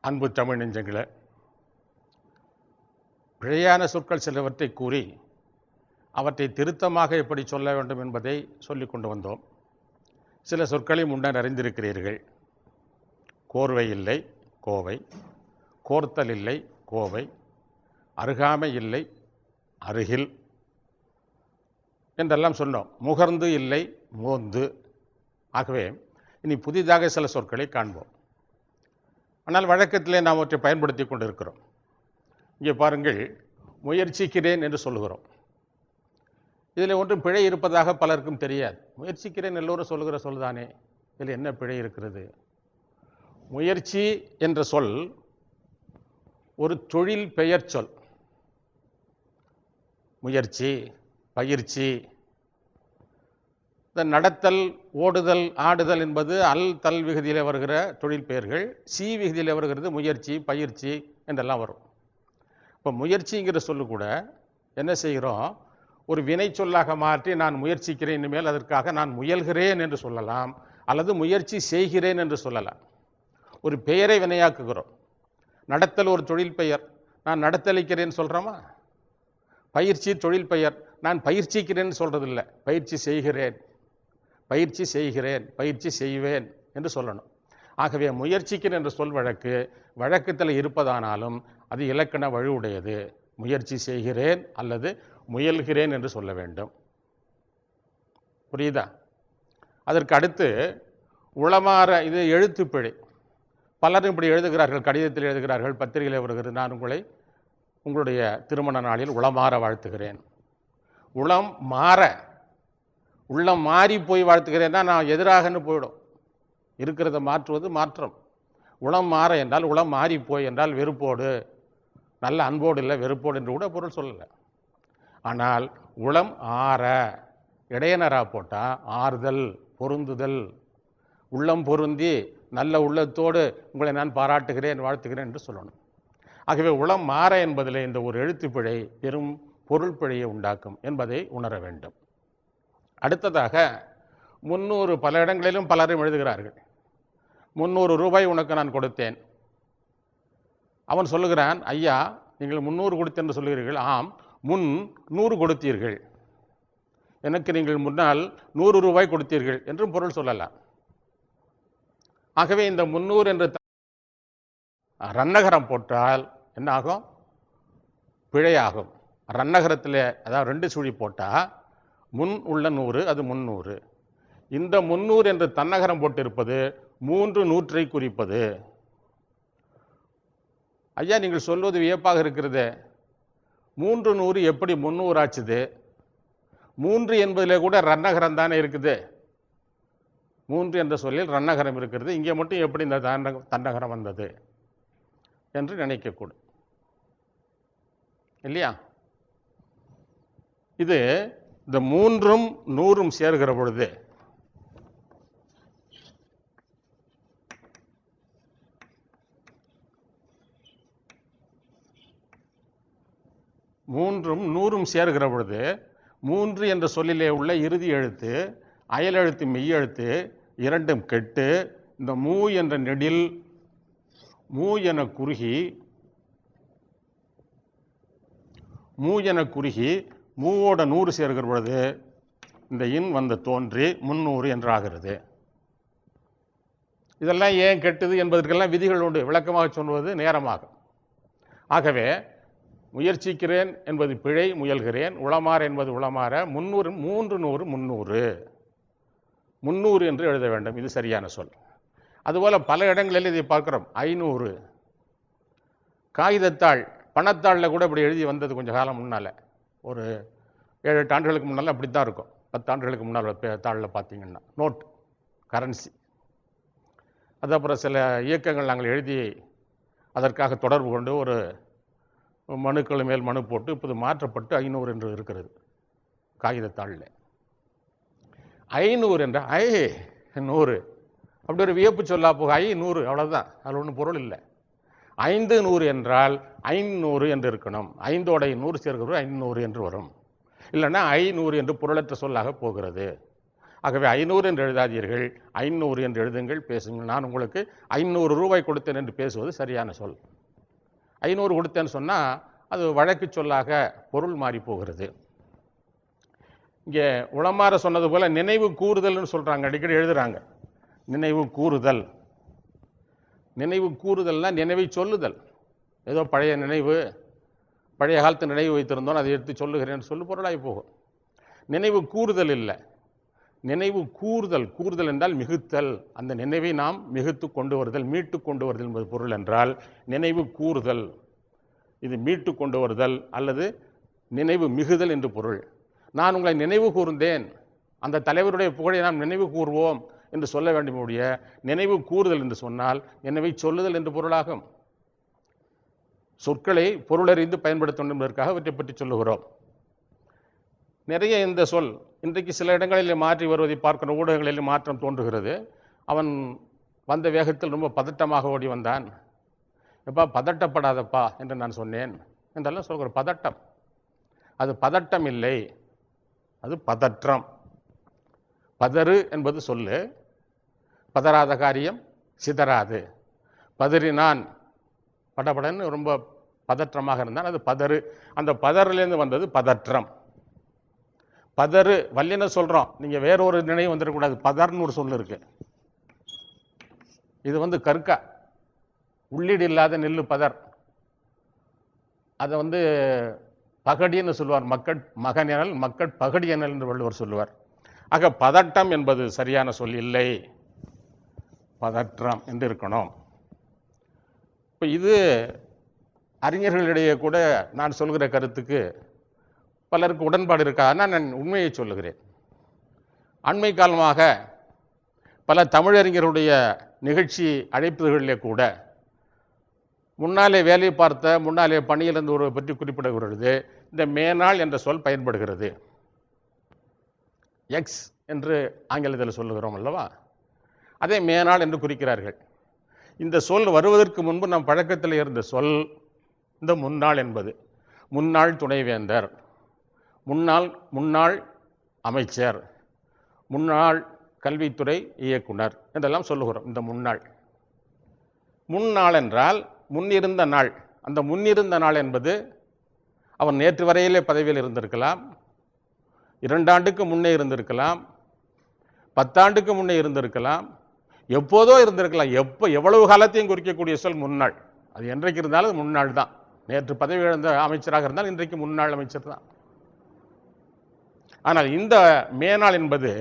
அன்பு தமிழ் நெஞ்சங்களை பிழையான சொற்கள் சிலவற்றை கூறி அவற்றை திருத்தமாக எப்படி சொல்ல வேண்டும் என்பதை சொல்லி கொண்டு வந்தோம். சில சொற்களை முன்னர் அறிந்திருக்கிறீர்கள். கோர்வை இல்லை கோவை. கோர்த்தல் இல்லை கோவை. அருகாமை இல்லை அருகில் என்றெல்லாம் சொன்னோம். முகர்ந்து இல்லை மோந்து. ஆகவே இனி புதிதாக சில சொற்களை காண்போம். ஆனால் வழக்கத்திலே நாம் அவற்றை பயன்படுத்தி கொண்டிருக்கிறோம். இங்கே பாருங்கள் முயற்சிக்கிறேன் என்று சொல்லுகிறோம். இதில் ஒன்றும் பிழை இருப்பதாக பலருக்கும் தெரியாது. முயற்சிக்கிறேன் எல்லோரும் சொல்லுகிற சொல் தானே இதில் என்ன பிழை இருக்கிறது? முயற்சி என்ற சொல் ஒரு தொழில் பெயர் சொல். முயற்சி பயிற்சி நடத்தல் ஓடுதல் ஆடுதல் என்பது அல் தல் விகுதியில் வருகிற தொழில் பெயர்கள் சி விகுதியில் வருகிறது முயற்சி பயிற்சி என்றெல்லாம் வரும். இப்போ முயற்சிங்கிற சொல்லு கூட என்ன செய்கிறோம்? ஒரு வினை சொல்லாக மாற்றி நான் முயற்சிக்கிறேன் இனிமேல் அதற்காக நான் முயல்கிறேன் என்று சொல்லலாம் அல்லது முயற்சி செய்கிறேன் என்று சொல்லலாம். ஒரு பெயரை வினையாக்குகிறோம். நடத்தல் ஒரு தொழில் பெயர். நான் நடத்தளிக்கிறேன்னு சொல்கிறோமா பயிற்சி தொழில் பெயர். நான் பயிற்சிக்கிறேன்னு சொல்கிறதில்ல பயிற்சி செய்கிறேன். பயிற்சி செய்கிறேன் பயிற்சி செய்வேன் என்று சொல்லணும். ஆகவே முயற்சிக்கிறேன் என்ற சொல் வழக்கு வழக்கத்தில் இருப்பதானாலும் அது இலக்கண வலுவுடையது. முயற்சி செய்கிறேன் அல்லது முயல்கிறேன் என்று சொல்ல வேண்டும். புரியுதா? அதற்கு அடுத்து உளமாற இது எழுத்துப்பிழை. பலரும் இப்படி எழுதுகிறார்கள் கடிதத்தில் எழுதுகிறார்கள் பத்திரிகையில் வருகிறது. நான் உங்களை உங்களுடைய திருமண நாளில் உளமாற வாழ்த்துகிறேன். உளம் மாற உள்ளம் மாறி போய் வாழ்த்துக்கிறேன்னா நான் எதிராகன்னு போயிடும். இருக்கிறத மாற்றுவது மாற்றம். உளம் மாற என்றால் உளம் மாறி போய் என்றால் வெறுப்போடு. நல்ல அன்போடு இல்லை வெறுப்போடு என்று கூட பொருள் சொல்லலை. ஆனால் உளம் ஆற இடையனரா போட்டால் ஆறுதல் பொருந்துதல். உள்ளம் பொருந்தி நல்ல உள்ளத்தோடு உங்களை நான் பாராட்டுகிறேன் வாழ்த்துகிறேன் என்று சொல்லணும். ஆகவே உளம் மாற என்பதில் இந்த ஒரு எழுத்துப்பிழை பெரும் பொருள் பிழையை உண்டாக்கும் என்பதை உணர வேண்டும். அடுத்ததாக முந்நூறு பல இடங்களிலும் பலரும் எழுதுகிறார்கள். முந்நூறு ரூபாய் உனக்கு நான் கொடுத்தேன். அவன் சொல்லுகிறான் ஐயா நீங்கள் முந்நூறு கொடுத்தேன் என்று சொல்லுகிறீர்கள். ஆம் முன் நூறு கொடுத்தீர்கள். எனக்கு நீங்கள் முன்னால் நூறு ரூபாய் கொடுத்தீர்கள் என்றும் பொருள் சொல்லலாம். ஆகவே இந்த முந்நூறு என்று த- ரன்னகரம் போட்டால் என்ன ஆகும் பிழையாகும். ரன்னகரத்தில் அதாவது ரெண்டு சுழி போட்டால் முன் உள்ள நூறு அது முன்னூறு. இந்த முன்னூறு என்று தன்னகரம் போட்டிருப்பது மூன்று நூற்றை குறிப்பது. ஐயா நீங்கள் சொல்வது வியப்பாக இருக்கிறது. மூன்று நூறு எப்படி முன்னூறாச்சுது மூன்று என்பதிலே கூட ரன்னகரம் தானே இருக்குது. மூன்று என்ற சொல்லில் ரன்னகரம் இருக்கிறது. இங்கே மட்டும் எப்படி இந்த தன்னகரம் வந்தது என்று நினைக்கக்கூடும். இல்லையா? இது இந்த மூன்றும் நூறும் சேர்கிற பொழுது மூன்றும் நூறும் சேர்கிற பொழுது மூன்று என்ற சொல்லிலே உள்ள இறுதி எழுத்து அயலெழுத்து மெய்யெழுத்து இரண்டும் கெட்டு இந்த மூ என்ற நெடில் மூ என குறுகி மூ என குறுகி மூவோட நூறு சேர்கிற பொழுது இந்த இன் வந்து தோன்றி முன்னூறு என்றாகிறது. இதெல்லாம் ஏன் கெட்டது என்பதற்கெல்லாம் விதிகள் உண்டு. விளக்கமாக சொல்வது நேரமாகும். ஆகவே முயற்சிக்கிறேன் என்பது பிழை முயல்கிறேன். உளமாற என்பது உளமாற முன்னூறு மூன்று நூறு முன்னூறு. முன்னூறு என்று எழுத வேண்டும். இது சரியான சொல். அதுபோல் பல இடங்களில் இதை பார்க்குறோம். ஐநூறு. காகிதத்தாள் பணத்தாளில் கூட இப்படி எழுதி வந்தது கொஞ்சம் காலம் முன்னால். ஒரு ஏழு எட்டு ஆண்டுகளுக்கு முன்னால் அப்படி தான் இருக்கும். பத்து ஆண்டுகளுக்கு முன்னால் தாளில் பார்த்தீங்கன்னா நோட் கரன்சி. அது அப்புறம் சில இயக்கங்கள் நாங்கள் எழுதி அதற்காக தொடர்பு கொண்டு ஒரு மனுக்கள் மேல் மனு போட்டு இப்போது மாற்றப்பட்டு ஐநூறு என்று இருக்கிறது காகிதத்தாளில் ஐநூறு என்ற ஐ நூறு. அப்படி ஒரு வியப்பு சொல்லா போக ஐ நூறு அவ்வளோதான் அதில் ஒன்றும் பொருள் இல்லை. ஐந்து நூறு என்றால் ஐநூறு என்று இருக்கணும். ஐந்தோட நூறு சேர்க்கிறது ஐநூறு என்று வரும். இல்லைன்னா ஐநூறு என்று பொருளற்ற சொல்லாக போகிறது. ஆகவே ஐநூறு என்று எழுதாதீர்கள். ஐநூறு என்று எழுதுங்கள் பேசுங்கள். நான் உங்களுக்கு ஐநூறு ரூபாய் கொடுத்தேன் என்று பேசுவது சரியான சொல். ஐநூறு கொடுத்தேன்னு சொன்னால் அது வழக்கு சொல்லாக பொருள் மாறி போகிறது. இங்கே உளமாற சொன்னது போல் நினைவு கூறுதல்னு சொல்கிறாங்க அடிக்கடி எழுதுறாங்க. நினைவு கூறுதல். நினைவு கூறுதல்னால் நினைவை சொல்லுதல். ஏதோ பழைய நினைவு பழைய காலத்து நினைவு வைத்திருந்தோம் அதை எடுத்து சொல்லுகிறேன்னு சொல்லு பொருளாகி போகும். நினைவு கூறுதல் இல்லை. நினைவு கூறுதல் கூறுதல் என்றால் மிகுத்தல். அந்த நினைவை நாம் மிகுத்து கொண்டு வருதல் மீட்டு கொண்டு வருதல் என்பது பொருள் என்றால் நினைவு கூறுதல். இது மீட்டு கொண்டு வருதல் அல்லது நினைவு மிகுதல் என்று பொருள். நான் உங்களை நினைவு கூர்ந்தேன். அந்த தலைவருடைய புகழை நாம் நினைவு கூர்வோம் என்று சொல்ல வேண்டுமுடைய நினைவு கூறுதல் என்று சொன்னால் நினைவை சொல்லுதல் என்று பொருளாகும். சொற்களை பொருளறிந்து பயன்படுத்த வேண்டும் என்பதற்காக அவற்றை பற்றி சொல்லுகிறோம். நிறைய இந்த சொல் இன்றைக்கு சில இடங்களில் மாற்றி வருவதை பார்க்கிற ஊடகங்களில் மாற்றம் தோன்றுகிறது. அவன் வந்த வேகத்தில் ரொம்ப பதட்டமாக ஓடி வந்தான். எப்பா பதட்டப்படாதப்பா என்று நான் சொன்னேன் என்றெல்லாம் சொல்கிற பதட்டம். அது பதட்டம் இல்லை. அது பதற்றம். பதறு என்பது சொல்லு. பதறாத காரியம் சிதறாது. பதறினான். படபடன்னு ரொம்ப பதற்றமாக இருந்தான். அது பதறு. அந்த பதறிலேருந்து வந்தது பதற்றம். பதறு வல்லின சொல்கிறோம் நீங்கள் வேற ஒரு நினைவு வந்துடக்கூடாது. பதர்னு ஒரு சொல் இருக்கு. இது வந்து கற்கா. உள்ளீடு இல்லாத நெல்லு பதர். அதை வந்து பகடின்னு சொல்லுவார். மக்கட் மகனெனல் மக்கட் பகடியனல் என்று வள்ளுவர் சொல்லுவார். ஆக பதட்டம் என்பது சரியான சொல் இல்லை. பதற்றம் என்று இருக்கணும். இப்போ இது அறிஞர்களிடையே கூட நான் சொல்கிற கருத்துக்கு பலருக்கு உடன்பாடு இருக்காதுன்னா நான் உண்மையை சொல்லுகிறேன். அண்மை காலமாக பல தமிழறிஞருடைய நிகழ்ச்சி அழைப்புகளிலே கூட முன்னாலே வேலை பார்த்த முன்னாலே பணியில் இருந்த ஒருவரை பற்றி குறிப்பிடுகிறது இந்த மேனாள் என்ற சொல் பயன்படுகிறது. எக்ஸ் என்று ஆங்கிலத்தில் சொல்லுகிறோம் அல்லவா? அதே மேனாள் என்று குறிக்கிறார்கள். இந்த சொல் வருவதற்கு முன்பு நம் பழக்கத்தில் இருந்த சொல் இந்த முன்னாள் என்பது. முன்னாள் துணைவேந்தர் முன்னாள் முன்னாள் அமைச்சர் முன்னாள் கல்வித்துறை இயக்குனர் என்றெல்லாம் சொல்லுகிறோம் இந்த முன்னாள். முன்னாள் என்றால் முன்னிருந்த நாள். அந்த முன்னிருந்த நாள் என்பது அவன் நேற்று வரையிலே பதவியில் இருந்திருக்கலாம் இரண்டாண்டுக்கு முன்னே இருந்திருக்கலாம் பத்தாண்டுக்கு முன்னே இருந்திருக்கலாம் எப்போதோ இருந்திருக்கலாம். எப்போ எவ்வளவு காலத்தையும் குறிக்கக்கூடிய சொல் முன்னாள். அது என்றைக்கு இருந்தாலும் முன்னாள் தான். நேற்று பதவி இழந்த அமைச்சராக இருந்தால் இன்றைக்கு முன்னாள் அமைச்சர் தான். ஆனால் இந்த மேனாள் என்பது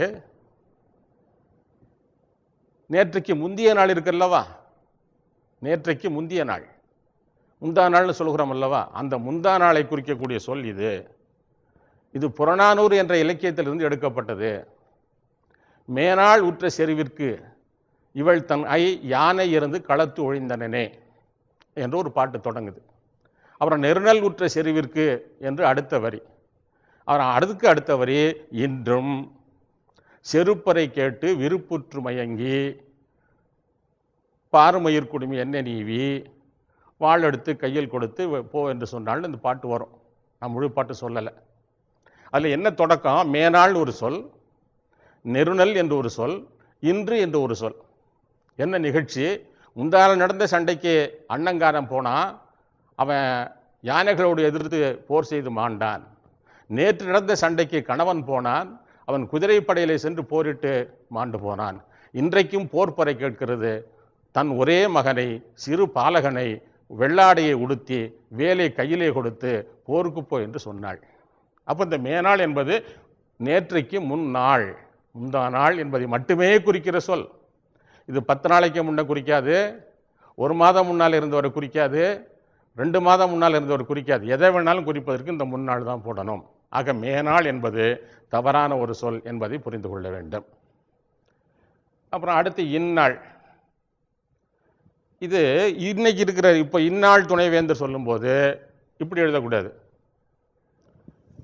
நேற்றைக்கு முந்திய நாள் இருக்குல்லவா? நேற்றைக்கு முந்திய நாள். முந்தா நாள்னு சொல்கிறோம் அல்லவா? அந்த முந்தா நாளை குறிக்கக்கூடிய சொல் இது. இது புறநானூறு என்ற இலக்கியத்திலிருந்து எடுக்கப்பட்டது. மேனாள் உற்ற செறிவிற்கு இவள் தன் ஐ யானை இருந்து களத்து ஒழிந்தனனே என்று ஒரு பாட்டு தொடங்குது. அப்புறம் நெருநல் உற்ற செறிவிற்கு என்று அடுத்த வரி. அப்புறம் அதுக்கு அடுத்த வரி இன்றும் செருப்பறை கேட்டு விருப்புற்று மயங்கி பாருமயிர் குடுமி என்ன நீவி வாழ் எடுத்து கையில் கொடுத்து வ- போ என்று சொன்னாலும் இந்த பாட்டு வரும். நான் முழு பாட்டு சொல்லலை. அதில் என்ன தொடக்கம்? மேனாள் ஒரு சொல் நெருநல் என்று ஒரு சொல் இன்று என்று ஒரு சொல். என்ன நிகழ்ச்சி? முந்தான நடந்த சண்டைக்கு அண்ணங்காரன் போனான் அவன் யானைகளோடு எதிர்த்து போர் செய்து மாண்டான். நேற்று நடந்த சண்டைக்கு கணவன் போனான். அவன் குதிரைப்படையிலே சென்று போரிட்டு மாண்டு போனான். இன்றைக்கும் போர்ப்பறை கேட்கிறது. தன் ஒரே மகனை சிறு பாலகனை வெள்ளாடையை உடுத்தி வேலை கையிலே கொடுத்து போருக்கு போ என்று சொன்னாள். அப்போ இந்த மேனாள் என்பது நேற்றைக்கு முன்னாள். முந்தா நாள் என்பதை மட்டுமே குறிக்கிற சொல். இது பத்து நாளைக்கு முன்னே குறிக்காது. ஒரு மாதம் முன்னால் இருந்தவரை குறிக்காது. ரெண்டு மாதம் முன்னால் இருந்தவர் குறிக்காது. எதை வேணாலும் குறிப்பதற்கு இந்த முன்னாள் தான் போடணும். ஆக மேனாள் என்பது தவறான ஒரு சொல் என்பதை புரிந்து கொள்ள வேண்டும். அப்புறம் அடுத்து இந்நாள். இது இன்னைக்கு இருக்கிற இப்போ இந்நாள் துணைவேந்தர் சொல்லும்போது இப்படி எழுதக்கூடாது.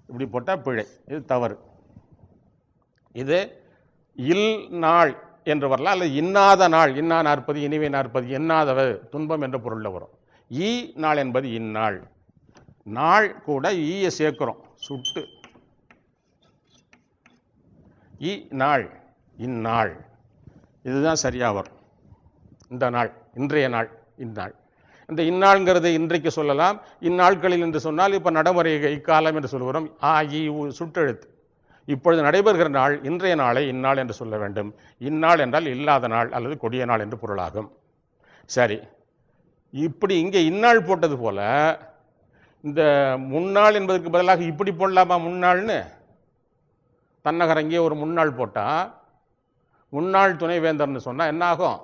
இப்படி போட்டால் பிழை. இது தவறு. இது இல் நாள். என்று வரலாம். அல்லது இன்னாத நாள் இன்னா நாற்பது இனிவே நாற்பது எண்ணாதவர் துன்பம் என்ற பொருளில் வரும். ஈ நாள் என்பது இந்நாள். நாள் கூட ஈயை சேர்க்கிறோம். சுட்டு. இ நாள் இந்நாள். இதுதான் சரியாக வரும். இந்த நாள் இன்றைய நாள் இந்நாள். இந்த இந்நாள்ங்கிறது இன்றைக்கு சொல்லலாம். இந்நாட்களில் என்று சொன்னால் இப்போ நடைமுறை இக்காலம் என்று சொல்கிறோம் ஆ இ உ சுட்டெழுத்து. இப்பொழுது நடைபெறுகிற நாள் இன்றைய நாளை இந்நாள் என்று சொல்ல வேண்டும். இந்நாள் என்றால் இல்லாத நாள் அல்லது கொடிய நாள் என்று பொருளாகும். சரி. இப்படி இங்கே இந்நாள் போட்டது போல இந்த முன்னாள் என்பதற்கு பதிலாக இப்படி போடலாமா முன்னாள்னு? தன்னகரங்கே ஒரு முன்னாள் போட்டால் முன்னாள் துணைவேந்தர்னு சொன்னால் என்ன ஆகும்?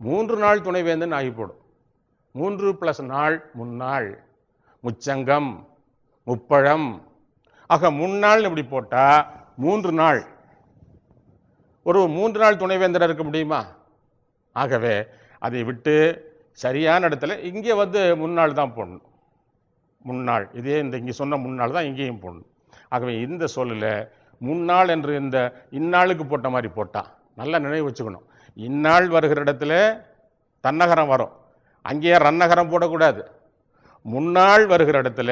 மூன்று நாள் துணைவேந்தன் ஆகி போடும் மூன்று ப்ளஸ் நாள் முன்னாள். முச்சங்கம் முப்பழம் ஆக முன்னாள் இப்படி போட்டால் மூன்று நாள். ஒரு மூன்று நாள் துணைவேந்தர் இருக்க முடியுமா? ஆகவே அதை விட்டு சரியான இடத்துல இங்கே வந்து முன்னாள் தான் போடணும். முன்னாள் இதே இந்த இங்கே சொன்ன முன்னாள் தான் இங்கேயும் போடணும். ஆகவே இந்த சொல்லில் முன்னாள் என்று இந்த இந்நாளுக்கு போட்ட மாதிரி போட்டான் நல்லா நினைவு வச்சுக்கணும். இந்நாள் வருகிற இடத்துல தன்னகரம் வரும். அங்கேயே ரன்னகரம் போடக்கூடாது. முன்னாள் வருகிற இடத்துல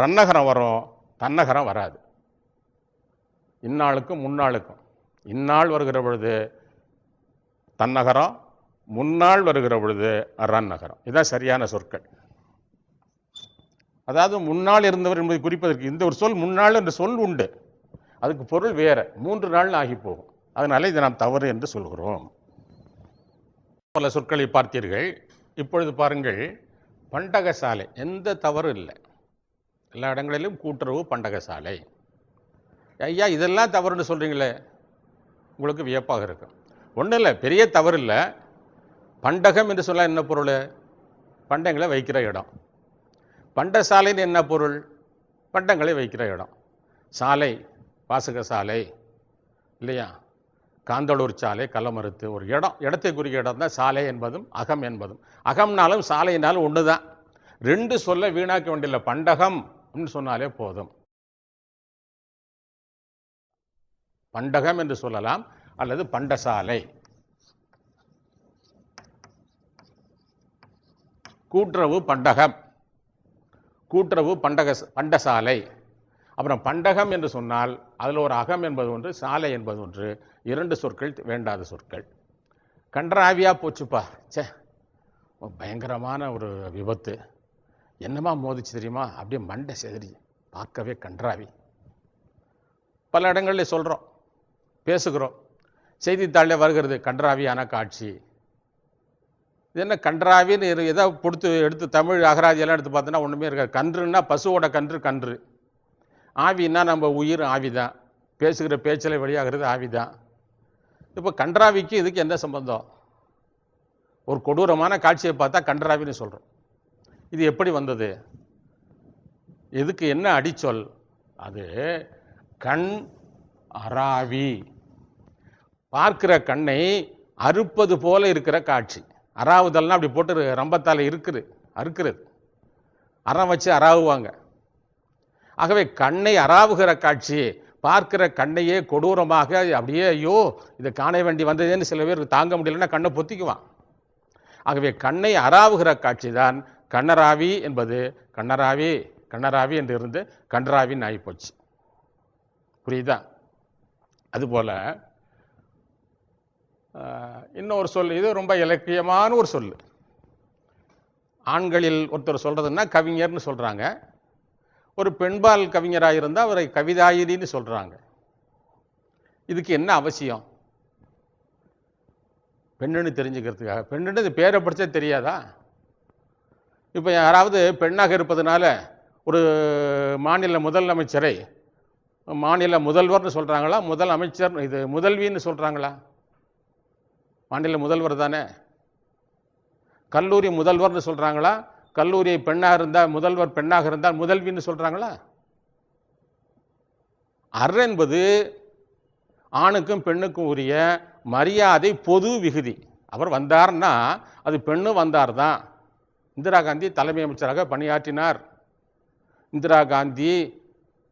ரன்னகரம் வரும். தன்னகரம் வராது. இந்நாளுக்கும் முன்னாளுக்கும். இந்நாள் வருகிற பொழுது தன்னகரம் முன்னாள் வருகிற பொழுது ரன்னகரம் இதுதான் சரியான சொற்கள். அதாவது முன்னாள் இருந்தவர் என்பதை குறிப்பதற்கு இந்த ஒரு சொல் முன்னாள் என்ற சொல் உண்டு. அதுக்கு பொருள் வேற. மூன்று நாள் ஆகி போகும். அதனால இதை நாம் தவறு என்று சொல்கிறோம். பல சொற்களை பார்த்தீர்கள். இப்பொழுது பாருங்கள். பண்டகசாலை. எந்த தவறும் இல்லை. எல்லா இடங்களிலும் கூட்டுறவு பண்டகசாலை. ஐயா இதெல்லாம் தவறுன்னு சொல்கிறீங்களே உங்களுக்கு வியப்பாக இருக்கும். ஒன்றும் இல்லை பெரிய தவறு இல்லை. பண்டகம் என்று சொல்ல என்ன பொருள்? பண்டங்களை வைக்கிற இடம். பண்டசாலைன்னு என்ன பொருள்? பண்டங்களை வைக்கிற இடம். சாலை வாசக சாலை இல்லையா? காந்தளூர் சாலை கலமறுத்து ஒரு இடம். இடத்தை குறிக்கிற இடம் தான் சாலை என்பதும் அகம் என்பதும். அகம்னாலும் சாலையினாலும் ஒன்று தான் ரெண்டு சொல்ல வீணாக்க வேண்டியதில்லை பண்டகம். அப்படின்னு சொன்னாலே போதும். பண்டகம் என்று சொல்லலாம் அல்லது பண்டசாலை. கூட்டுறவு பண்டகம். கூட்டுறவு பண்டக பண்டசாலை. அப்புறம் பண்டகம் என்று சொன்னால் அதில் ஒரு அகம் என்பது ஒன்று சாலை என்பது ஒன்று இரண்டு சொற்கள் வேண்டாத சொற்கள். கன்றாவியாக போச்சுப்பா. ச்சே பயங்கரமான ஒரு விபத்து. என்னமா மோதிச்சு தெரியுமா? அப்படியே மண்டை செதறி. பார்க்கவே கன்றாவி. பல இடங்களில் சொல்கிறோம் பேசுகிறோம். செய்தித்தாளில் வருகிறது கன்றாவியான காட்சி. இது என்ன கன்றாவின்னு இரு- எதோ கொடுத்து எடுத்து தமிழ் அகராதியெல்லாம் எடுத்து பார்த்தோன்னா ஒன்றுமே இருக்காது. கன்றுன்னா பசுவோட கன்று கன்று. ஆவின்னா நம்ம உயிர் ஆவி தான் பேசுகிற பேச்சில் வெளியாகிறது ஆவி தான் இப்போ கன்றாவிக்கு இதுக்கு என்ன சம்பந்தம்? ஒரு கொடூரமான காட்சியை பார்த்தா கன்றாவின்னு சொல்கிறோம் இது எப்படி வந்தது? இதுக்கு என்ன அடிச்சொல்? அது கண் அராவி பார்க்கிற கண்ணை அறுப்பது போல இருக்கிற காட்சி. அறாவுதல்னா அப்படி போட்டு ரம்பத்தால் இருக்குது அறுக்கிறது. அறம் வச்சு அறாவுவாங்க. ஆகவே கண்ணை அறாவுகிற காட்சி பார்க்கிற கண்ணையே கொடூரமாக அப்படியே ஐயோ இதை காண வேண்டி வந்ததேன்னு சில பேர் தாங்க முடியலன்னா கண்ணை பொத்திக்குவான். ஆகவே கண்ணை அறாவுகிற காட்சி தான் கண்ணராவி என்பது கண்ணராவி கண்ணராவி என்று இருந்து கன்றாவின்னு ஆகிப்போச்சு. புரியுதா? அதுபோல் இன்னொரு சொல் இது ரொம்ப இலக்கியமான ஒரு சொல். ஆண்களில் ஒருத்தர் சொல்கிறதுன்னா கவிஞர்னு சொல்கிறாங்க ஒரு பெண்பால் கவிஞராக இருந்தால் அவரை கவிதாயினின்னு சொல்கிறாங்க இதுக்கு என்ன அவசியம்? பெண்ணுன்னு தெரிஞ்சுக்கிறதுக்காக. பெண்ணுன்னு இது பேரை படிச்சா தெரியாதா? இப்போ யாராவது பெண்ணாக இருப்பதனால ஒரு மாநில முதலமைச்சரை மாநில முதல்வர்னு சொல்கிறாங்களா முதல் அமைச்சர் இது முதல்வின்னு சொல்கிறாங்களா மாநில முதல்வர் தானே. கல்லூரி முதல்வர்னு சொல்கிறாங்களா கல்லூரி பெண்ணாக இருந்தால் முதல்வர் பெண்ணாக இருந்தால் முதல்வின்னு சொல்கிறாங்களா அர் என்பது ஆணுக்கும் பெண்ணுக்கும் உரிய மரியாதை பொது விகுதி. அவர் வந்தார்னா அது பெண்ணு வந்தார் தான் இந்திரா காந்தி தலைமை அமைச்சராக பணியாற்றினார். இந்திரா காந்தி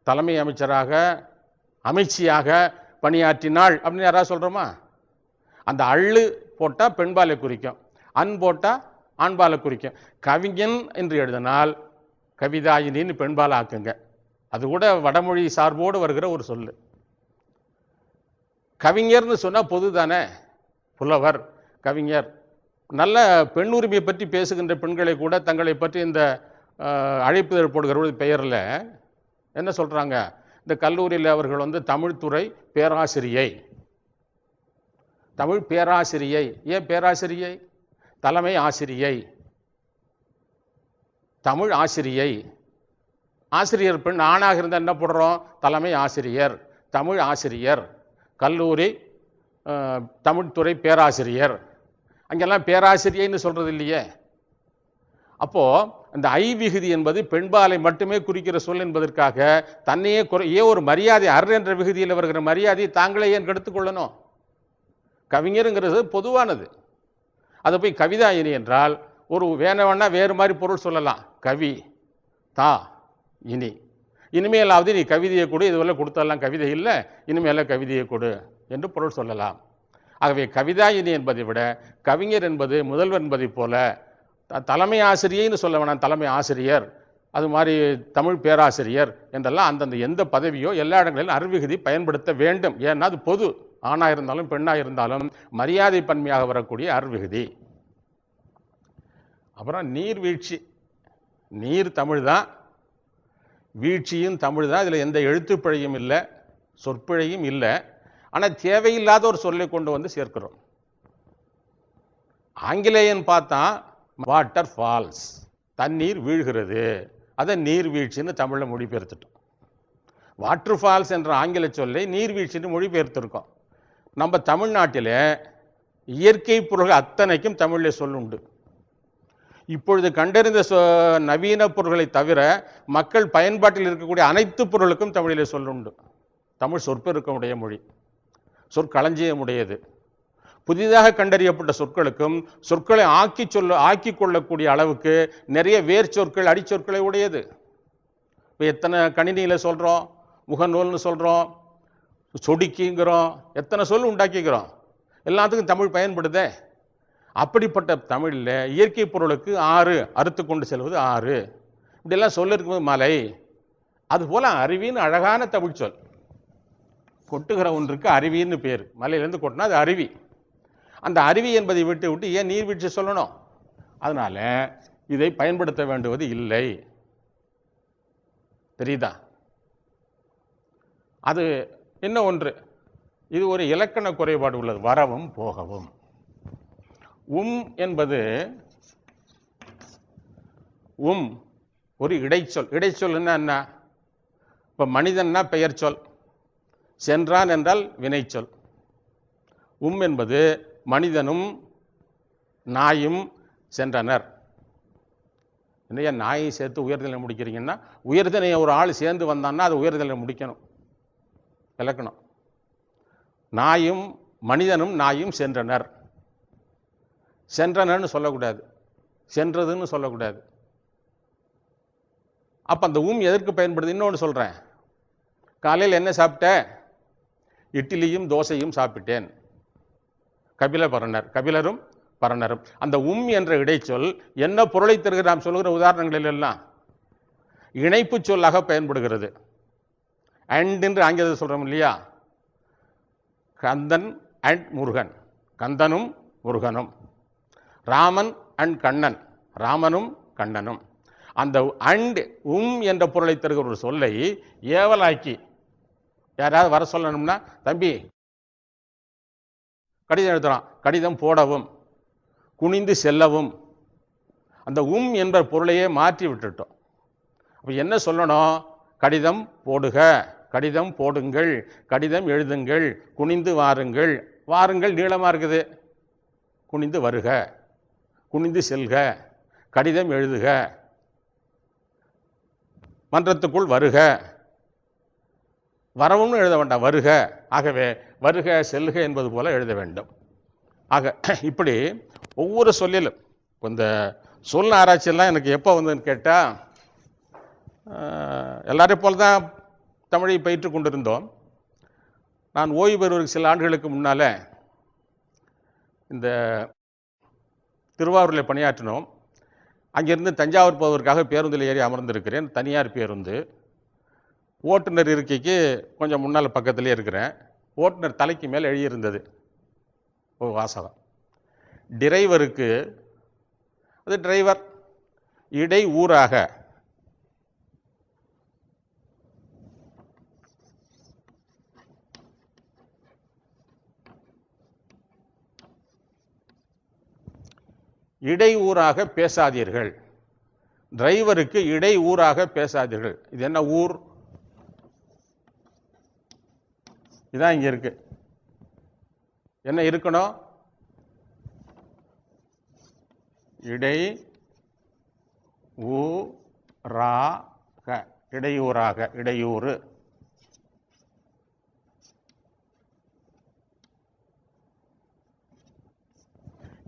தலைமை அமைச்சராக அமைச்சியாக பணியாற்றினாள் அப்படின்னு யாராவது சொல்கிறோமா அந்த அள்ளு போட்டால் பெண்பாலை குறிக்கும் அன் போட்டால் ஆண்பாலை குறிக்கும். கவிஞன் என்று எழுதினால் கவிதாயினின்னு பெண்பால் ஆக்குங்க. அது கூட வடமொழி சார்போடு வருகிற ஒரு சொல்லு. கவிஞர்னு சொன்னால் பொது தானே புலவர் கவிஞர். நல்ல பெண் உரிமையை பற்றி பேசுகின்ற பெண்களை கூட தங்களை பற்றி இந்த அழைப்புதல் போடுகிற பெயரில் என்ன சொல்கிறாங்க இந்த கல்லூரியில் அவர்கள் வந்து தமிழ்துறை பேராசிரியை. தமிழ் பேராசிரியை. ஏன் பேராசிரியை? தலைமை ஆசிரியை. தமிழ் ஆசிரியை. ஆசிரியர் பெண் ஆணாக இருந்தால் என்ன போடுறோம்? தலைமை ஆசிரியர். தமிழ் ஆசிரியர். கல்லூரி தமிழ்துறை பேராசிரியர். அங்கெல்லாம் பேராசிரியைன்னு சொல்கிறது இல்லையே. அப்போது அந்த ஐ விகுதி என்பது பெண்பாலை மட்டுமே குறிக்கிற சொல் என்பதற்காக தன்னையே குறை ஏன் ஒரு மரியாதை அர் என்ற விகுதியில் வருகிற மரியாதையை தாங்களே ஏன் கெடுத்துக்கொள்ளணும் கவிஞருங்கிறது பொதுவானது. அதை போய் கவிதாயினி என்றால் ஒரு வேணவன்னா வேறு மாதிரி பொருள் சொல்லலாம். கவி தா இனி. இனிமேலாவது நீ கவிதையை கொடு இதுவரை கொடுத்தெல்லாம் கவிதை இல்லை இனிமேல கவிதையை கொடு என்று பொருள் சொல்லலாம். ஆகவே கவிதாயினி என்பதை விட கவிஞர் என்பது முதல்வர் என்பதைப் போல த- தலைமை ஆசிரியைன்னு சொல்ல வேணாம் தலைமை ஆசிரியர். அது மாதிரி தமிழ் பேராசிரியர் என்றெல்லாம் அந்தந்த எந்த பதவியோ எல்லா இடங்களிலும் அருவிகுதி பயன்படுத்த வேண்டும். ஏன்னா அது பொது. ஆணாக இருந்தாலும் பெண்ணாக இருந்தாலும் மரியாதை பன்மையாக வரக்கூடிய அருவிகுதி அப்புறம் நீர்வீழ்ச்சி நீர் தமிழ் தான். வீழ்ச்சியும் தமிழ் தான். இதில் எந்த எழுத்துப்பிழையும் இல்லை சொற்பிழையும் இல்லை. ஆனால் தேவையில்லாத ஒரு சொல்லை கொண்டு வந்து சேர்க்கிறோம். ஆங்கிலேயன் பார்த்தா வாட்டர் ஃபால்ஸ் தண்ணீர் வீழ்கிறது. அதை நீர்வீழ்ச்சின்னு தமிழில் மொழிபெயர்த்துட்டோம். வாட்டர் ஃபால்ஸ் என்ற ஆங்கில சொல்லை நீர்வீழ்ச்சின்னு மொழிபெயர்த்திருக்கோம். நம்ம தமிழ்நாட்டில் இயற்கை பொருள்கள் அத்தனைக்கும் தமிழில் சொல்லுண்டு இப்பொழுது கண்டறிந்த சொ நவீன பொருள்களை தவிர மக்கள் பயன்பாட்டில் இருக்கக்கூடிய அனைத்து பொருளுக்கும் தமிழிலே சொல்லுண்டு தமிழ் சொற்பெருக்கமுடைய மொழி. சொற்களஞ்சியமுடையது. புதிதாக கண்டறியப்பட்ட சொற்களுக்கும் சொற்களை ஆக்கி சொல்ல ஆக்கி கொள்ளக்கூடிய அளவுக்கு நிறைய வேர் சொற்கள் அடிச்சொற்களை உடையது. இப்போ எத்தனை கணினியில் சொல்கிறோம் முகநூல்னு சொல்கிறோம் சொடுக்கிங்கிறோம் எத்தனை சொல் உண்டாக்கிக்கிறோம்? எல்லாத்துக்கும் தமிழ் பயன்படுதே. அப்படிப்பட்ட தமிழில் இயற்கை பொருளுக்கு ஆறு அறுத்து கொண்டு செல்வது ஆறு. இப்படியெல்லாம் சொல்லிருக்கும்போது மலை. அதுபோல் அருவின்னு அழகான தமிழ் சொல் கொட்டுகிற ஒன்றுக்கு அருவின்னு பேர். மலையிலேருந்து கொட்டினா அது அருவி. அந்த அருவி என்பதை விட்டு விட்டு ஏன் நீர்வீழ்ச்சி சொல்லணும்? அதனால் இதை பயன்படுத்த வேண்டுவது இல்லை. தெரியுதா? அது என்ன ஒன்று? இது ஒரு இலக்கண குறைபாடு உள்ளது. வரவும் போகவும். உம் என்பது உம் ஒரு இடைச்சொல். இடைச்சொல்னா என்ன? இப்போ மனிதன்னா பெயர் சொல் சென்றான் என்றால் வினைச்சொல். உம் என்பது மனிதனும் நாயும் சென்றனர். என்னையா நாயை சேர்த்து உயர்தலை முடிக்கிறீங்கன்னா உயர்தலையை ஒரு ஆள் சேர்ந்து வந்தான்னா அது உயர்தலை முடிக்கணும். விளக்கணும். நாயும் மனிதனும் நாயும் சென்றனர். சென்றனர்னு சொல்லக்கூடாது. சென்றதுன்னு சொல்லக்கூடாது. அப்போ அந்த உம் எதற்கு பயன்படுது? இன்னொன்று சொல்கிறேன் காலையில் என்ன சாப்பிட்ட? இட்லியும் தோசையும் சாப்பிட்டேன். கபில பரணர் கபிலரும் பரணரும். அந்த உம் என்ற இடைச்சொல் என்ன பொருளை தருகிற நாம் சொல்கிற உதாரணங்களில் எல்லாம் இணைப்பு சொல்லாக பயன்படுகிறது. அண்ட் என்று ஆங்கிலத்தில் சொல்கிறோம் இல்லையா? கந்தன் அண்ட் முருகன். கந்தனும் முருகனும். ராமன் அண்ட் கண்ணன். ராமனும் கண்ணனும். அந்த அண்ட் உம் என்ற பொருளை தருகிற ஒரு சொல்லை ஏவலாக்கி யாராவது வர சொல்லணும்னா தம்பி கடிதம் எழுதுகிறான் கடிதம் போடவும் குனிந்து செல்லவும். அந்த உம் என்ற பொருளையே மாற்றி விட்டுட்டோம். அப்போ என்ன சொல்லணும்? கடிதம் போடுக கடிதம் போடுங்கள் கடிதம் எழுதுங்கள் குனிந்து வாருங்கள். வாருங்கள் நீளமாக இருக்குது. குனிந்து வருக குனிந்து செல்க கடிதம் எழுதுக. மன்றத்துக்குள் வருக. வரவும்னு எழுத வேண்டாம் வருக. ஆகவே வருக செல்க என்பது போல எழுத வேண்டும். ஆக இப்படி ஒவ்வொரு சொல்லிலும் இப்போ இந்த சொல் ஆராய்ச்சியெல்லாம் எனக்கு எப்போ வந்ததுன்னு கேட்டால் எல்லாரையும் போல தான் தமிழை பயிற்று கொண்டிருந்தோம். நான் ஓய்வு பெறுவதற்கு சில ஆண்டுகளுக்கு முன்னால் இந்த திருவாரூரில் பணியாற்றினோம். அங்கிருந்து தஞ்சாவூர் போவதற்காக பேருந்தில் ஏறி அமர்ந்திருக்கிறேன். தனியார் பேருந்து. ஓட்டுநர் இருக்கைக்கு கொஞ்சம் முன்னால் பக்கத்துலேயே இருக்கிறேன். ஓட்டுநர் தலைக்கு மேல் எழுதியிருந்தது. ஒரு வாசகம். டிரைவருக்கு அது டிரைவர் இடை ஊராக. இடை ஊராக பேசாதீர்கள். டிரைவருக்கு இடை ஊராக பேசாதீர்கள். இது என்ன ஊர்? இதான் இங்கே இருக்கு. என்ன இருக்கணும்? இடை ஊராக இடையூறாக இடையூறு.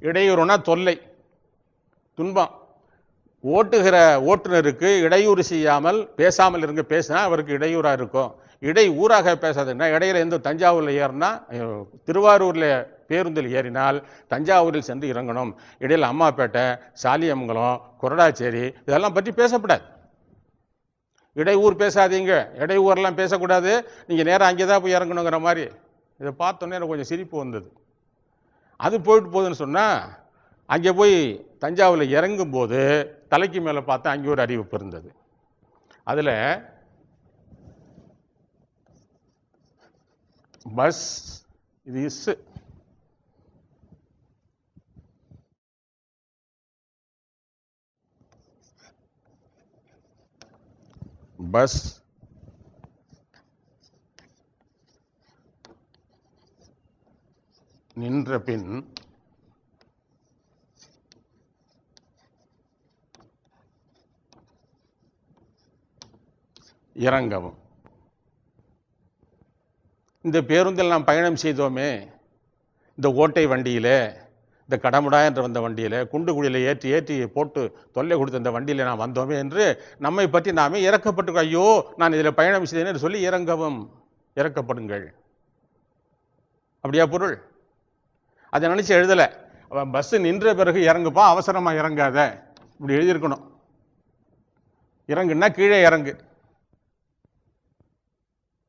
இடையூறுனா தொல்லை துன்பம். ஓட்டுகிற ஓட்டுநருக்கு இடையூறு செய்யாமல் பேசாமல் இருங்க பேசினா அவருக்கு இடையூறாக இருக்கும். இடை ஊராக பேசாதுன்னா இடையில எந்த தஞ்சாவூரில் ஏறினா திருவாரூரில் பேருந்தில் ஏறினால் தஞ்சாவூரில் சென்று இறங்கணும். இடையில் அம்மாப்பேட்டை சாலியமங்கலம் கொரடாச்சேரி இதெல்லாம் பற்றி பேசக்கூடாது இடையூர் பேசாதீங்க. இடையூரெல்லாம் பேசக்கூடாது. நீங்கள் நேராக அங்கே தான் போய் இறங்கணுங்கிற மாதிரி. இதை பார்த்தோன்னே எனக்கு கொஞ்சம் சிரிப்பு வந்தது. அது போயிட்டு போகுதுன்னு சொன்னால் அங்கே போய் தஞ்சாவூரில் இறங்கும்போது தலைக்கு மேலே பார்த்தா அங்கே ஒரு அறிவிப்பு இருந்தது. அதில் பஸ் இது இஸ் பஸ் நின்ற பின் இறங்கவும். இந்த பேருந்தில் நாம் பயணம் செய்தோமே இந்த ஓட்டை வண்டியில் இந்த கடமுடா என்று வந்த வண்டியில் குண்டு குழியில் ஏற்றி ஏற்றி போட்டு தொல்லை கொடுத்த இந்த வண்டியில் நான் வந்தோமே என்று நம்மை பற்றி நாமே இறக்கப்பட்டு ஐயோ நான் இதில் பயணம் செய்தேன் என்று சொல்லி இறங்கவும் இறக்கப்படுங்கள். அப்படியா பொருள்? அதை நினச்சி எழுதலை. அவன் பஸ்ஸு நின்ற பிறகு இறங்குப்பா அவசரமாக இறங்காத. இப்படி எழுதியிருக்கணும். இறங்குன்னா கீழே இறங்கு.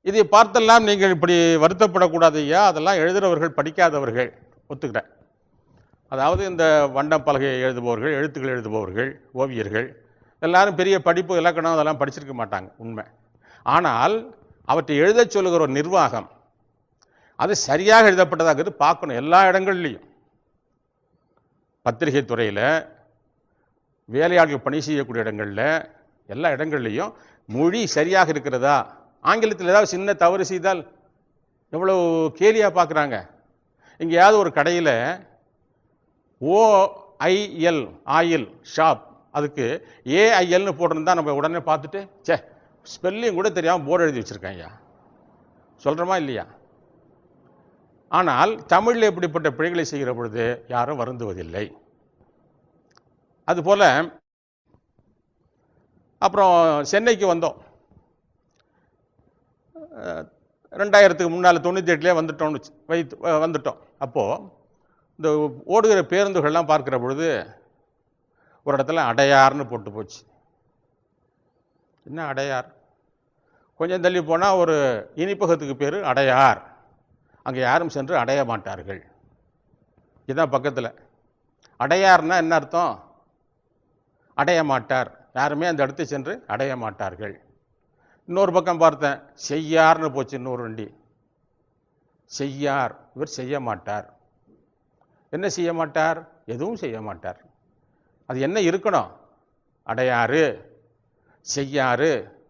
இதை பார்த்தெல்லாம் நீங்கள் இப்படி வருத்தப்படக்கூடாது ஐயா. அதெல்லாம் எழுதுகிறவர்கள் படிக்காதவர்கள். ஒத்துக்கிறேன். அதாவது இந்த வண்டம் பலகை எழுதுபவர்கள் எழுத்துக்கள் எழுதுபவர்கள் ஓவியர்கள் எல்லாரும் பெரிய படிப்பு இலக்கணம் அதெல்லாம் படிச்சிருக்க மாட்டாங்க உண்மை. ஆனால் அவற்றை எழுதச் சொல்லுகிற ஒரு நிர்வாகம் அது சரியாக எழுதப்பட்டதாக பார்க்கணும் எல்லா இடங்கள்லையும். பத்திரிகை துறையில் வேலையாட்கள் பணி செய்யக்கூடிய இடங்களில் எல்லா இடங்கள்லையும் மொழி சரியாக இருக்கிறதா? ஆங்கிலத்தில் ஏதாவது சின்ன தவறு செய்தால் எவ்வளோ கேலியாக பார்க்குறாங்க. எங்கேயாவது ஒரு கடையில் ஓஐஎல் ஆயில் ஷாப் அதுக்கு ஏஐஎல்னு போட்டிருந்தா நம்ம உடனே பார்த்துட்டு ச்சே ஸ்பெல்லிங் கூட தெரியாமல் போர்டு எழுதி வச்சுருக்காங்கய்யா சொல்கிறோமா இல்லையா? ஆனால் தமிழில் இப்படிப்பட்ட பிழைகளை செய்கிற பொழுது யாரும் வருந்துவதில்லை. அதுபோல் அப்புறம் சென்னைக்கு வந்தோம். ரெண்டாயிரத்துக்கு முன்னால் தொண்ணூற்றி எட்டுலேயே வந்துட்டோம்னு வைத்து வந்துட்டோம். அப்போது இந்த ஓடுகிற பேருந்துகள்லாம் பார்க்குற பொழுது ஒரு இடத்துல அடையார்னு போட்டு போச்சு. என்ன அடையார்? கொஞ்சம் தள்ளி போனால் ஒரு இனிப்பகத்துக்கு பேர் அடையார். அங்கே யாரும் சென்று அடைய மாட்டார்கள். இதுதான் பக்கத்தில். அடையார்னா என்ன அர்த்தம்? அடைய மாட்டார். யாருமே அந்த இடத்தை சென்று அடைய மாட்டார்கள். இன்னொரு பக்கம் பார்த்தேன் செய்யார்னு போச்சு இன்னொரு வண்டி. செய்யார் இவர் செய்ய மாட்டார். என்ன செய்ய மாட்டார்? எதுவும் செய்ய மாட்டார். அது என்ன இருக்கணும்? அடையாறு செய்யாறு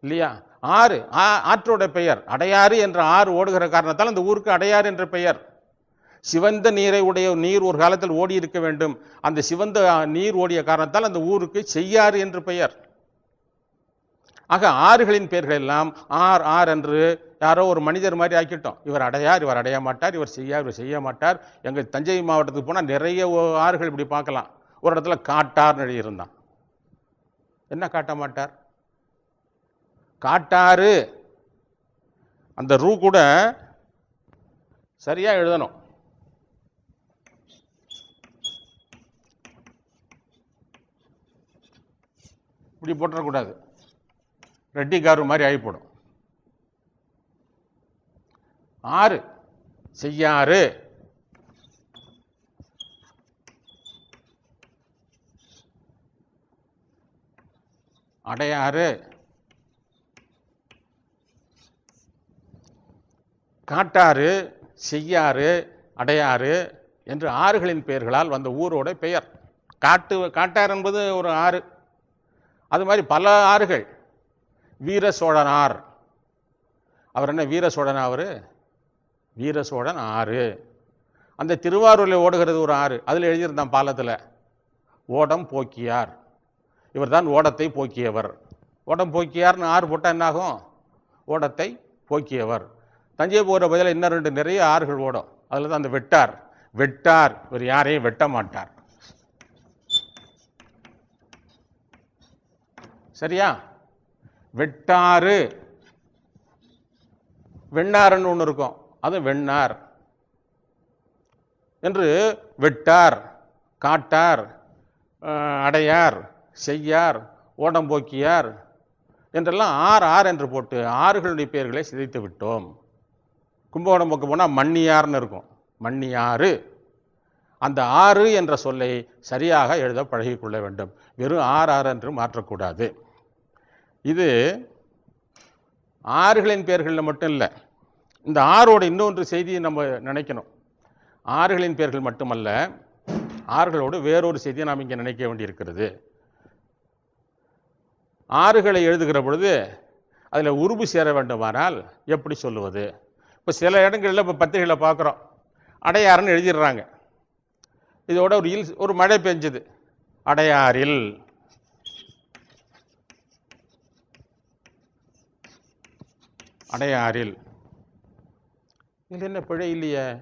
இல்லையா? ஆறு ஆ- ஆற்றோட பெயர். அடையாறு என்ற ஆறு ஓடுகிற காரணத்தால் அந்த ஊருக்கு அடையாறு என்ற பெயர். சிவந்த நீரை உடைய நீர் ஒரு காலத்தில் ஓடி இருக்க வேண்டும். அந்த சிவந்த நீர் ஓடிய காரணத்தால் அந்த ஊருக்கு செய்யாறு என்று பெயர். ஆக ஆறுகளின் பெயர்கள் எல்லாம் ஆர் ஆர் என்று யாரோ ஒரு மனிதர் மாதிரி ஆக்கிட்டோம். இவர் அடையார் இவர் அடைய மாட்டார் இவர் செய்யார் இவர் செய்ய மாட்டார். எங்கள் தஞ்சை மாவட்டத்துக்கு போனால் நிறைய ஓ- ஆறுகள் இப்படி பார்க்கலாம். ஒரு இடத்துல காட்டார்னு எழுதியிருந்தான். என்ன காட்ட மாட்டார்? காட்டாறு. அந்த ரூ கூட சரியாக எழுதணும். இப்படி போட்டுறக்கூடாது. ரெட்டி காரு மாதிரி ஆகி போடும் ஆறு. செய்யாறு. அடையாறு. காட்டாறு செய்யாறு அடையாறு என்று ஆறுகளின் பெயர்களால் வந்த ஊரோட பெயர். காட்டு காட்டாறு என்பது ஒரு ஆறு. அது மாதிரி பல ஆறுகள். வீர சோழனார். அவர் என்ன வீர சோழனா அவர்? வீர சோழன் ஆறு. அந்த திருவாரூரில் ஓடுகிறது ஒரு ஆறு. அதில் எழுதியிருந்தான் பாலத்தில். ஓடம் போக்கியார். இவர்தான் ஓடத்தை போக்கியவர். ஓடம் போக்கியார்னு ஆறு போட்டால் என்னாகும்? ஓடத்தை போக்கியவர். தஞ்சை போகிற பதிலாக இன்னும் ரெண்டு நிறைய ஆறுகள் ஓடும். அதில் தான் அந்த வெட்டார். வெட்டார். இவர் யாரையும் வெட்ட மாட்டார். சரியா? வெட்டாறு. வெண்ணாறுன்னு ஒன்று இருக்கும். அது வெண்ணார். என்று வெட்டார் காட்டார் அடையார் செய்யார் ஓடம்போக்கியார் என்றெல்லாம் ஆறு ஆறு என்று போட்டு ஆறுகளுடைய பெயர்களை சிதைத்து விட்டோம். கும்பகோணம் பக்கம் போனால் மண்ணியார்னு இருக்கும். மண்ணியாறு அந்த ஆறு என்ற சொல்லை சரியாக எழுத பழகிக்கொள்ள வேண்டும். வெறும் ஆறு ஆறு என்று மாற்றக்கூடாது. இது ஆறுகளின் பெயர்களில் மட்டும் இல்லை. இந்த ஆறோட இன்னொன்று செய்தியை நம்ம நினைக்கணும். ஆறுகளின் பெயர்கள் மட்டுமல்ல ஆறுகளோடு வேறொரு செய்தியை நாம் இங்கே நினைக்க வேண்டியிருக்கிறது. ஆறுகளை எழுதுகிற பொழுது அதில் உருபு சேர வேண்டுமானால் எப்படி சொல்லுவது? இப்போ சில இடங்களில் இப்போ பத்திரிகைகளை பார்க்குறோம் அடையாறுன்னு எழுதிடுறாங்க. இதோட ஒரு இல் ஒரு மழை பெஞ்சுது. அடையாறில். அடையாறில். இது என்ன பிழை இல்லையே?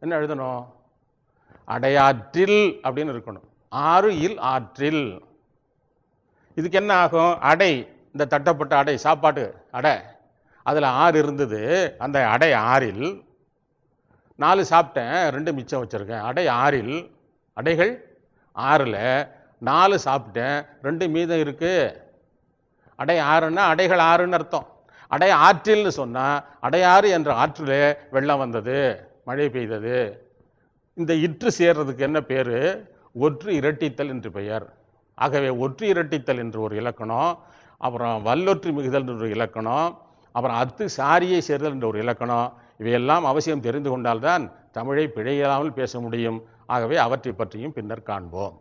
என்ன எழுதணும்? அடையாற்றில் அப்படின்னு இருக்கணும். ஆறு இல் ஆற்றில். இதுக்கு என்ன ஆகும்? அடை. இந்த தட்டப்பட்ட அடை சாப்பாட்டு அடை. அதில் ஆறு இருந்தது. அந்த அடை ஆறில். நாலு சாப்பிட்டேன் ரெண்டு மிச்சம் வச்சுருக்கேன். அடை ஆறில். அடைகள் ஆறில். நாலு சாப்பிட்டேன் ரெண்டு மீதம் இருக்குது அடை ஆறுன்னா அடைகள் ஆறுன்னு அர்த்தம். அடைய ஆற்றில்னு சொன்னால் அடையாறு என்ற ஆற்றிலே வெள்ளம் வந்தது மழை பெய்தது. இந்த இற்று சேர்றதுக்கு என்ன பேர்? ஒற்று இரட்டித்தல் என்று பெயர். ஆகவே ஒற்று இரட்டித்தல் என்று ஒரு இலக்கணம் அப்புறம் வல்லொற்று மிகுதல் என்று ஒரு இலக்கணம் அப்புறம் அத்து சாரியை சேர்தல் என்ற ஒரு இலக்கணம். இவையெல்லாம் அவசியம் தெரிந்து கொண்டால்தான் தமிழை பிழையில்லாமல் பேச முடியும். ஆகவே அவற்றை பற்றியும் பின்னர் காண்போம்.